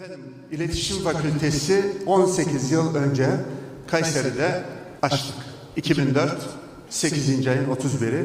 Efendim, İletişim Fakültesi 18 yıl önce Kayseri'de açtık. 2004, 8. ayın 31'i.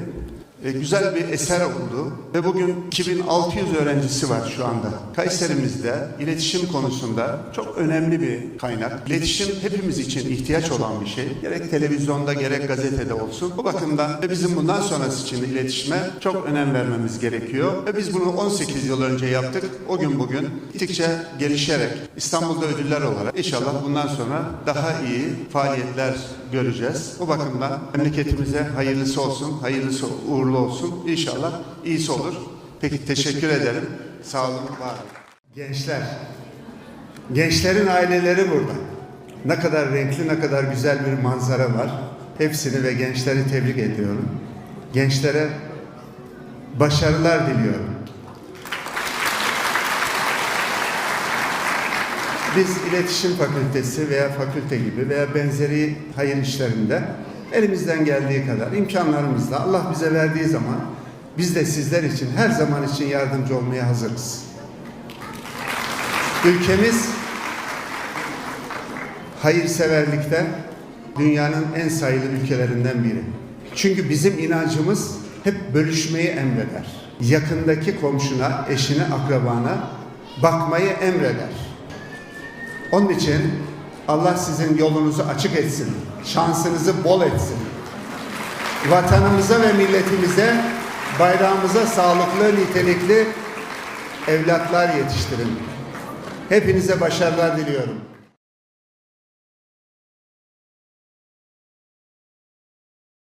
E, güzel bir eser oldu ve bugün 2600 öğrencisi var şu anda. Kayserimizde iletişim konusunda çok önemli bir kaynak. İletişim hepimiz için ihtiyaç olan bir şey. Gerek televizyonda gerek gazetede olsun. Bu bakımdan ve bizim bundan sonrası için iletişime çok önem vermemiz gerekiyor. Ve biz bunu 18 yıl önce yaptık. O gün bugün gittikçe gelişerek İstanbul'da ödüller olarak inşallah bundan sonra daha iyi faaliyetler göreceğiz. O bakımdan memleketimize hayırlısı olsun, hayırlısı uğurlu olsun. İnşallah iyisi olur. Peki teşekkür ederim. Sağ olun, var. Gençler, gençlerin aileleri burada. Ne kadar renkli, ne kadar güzel bir manzara var. Hepsini ve gençleri tebrik ediyorum. Gençlere başarılar diliyorum. Biz iletişim fakültesi veya fakülte gibi veya benzeri hayır işlerinde elimizden geldiği kadar imkanlarımızla Allah bize verdiği zaman biz de sizler için her zaman için yardımcı olmaya hazırız. Ülkemiz hayırseverlikte dünyanın en sayılı ülkelerinden biri. Çünkü bizim inancımız hep bölüşmeyi emreder. Yakındaki komşuna, eşine, akrabana bakmayı emreder. Onun için Allah sizin yolunuzu açık etsin. Şansınızı bol etsin. Vatanımıza ve milletimize, bayrağımıza sağlıklı, nitelikli evlatlar yetiştirin. Hepinize başarılar diliyorum.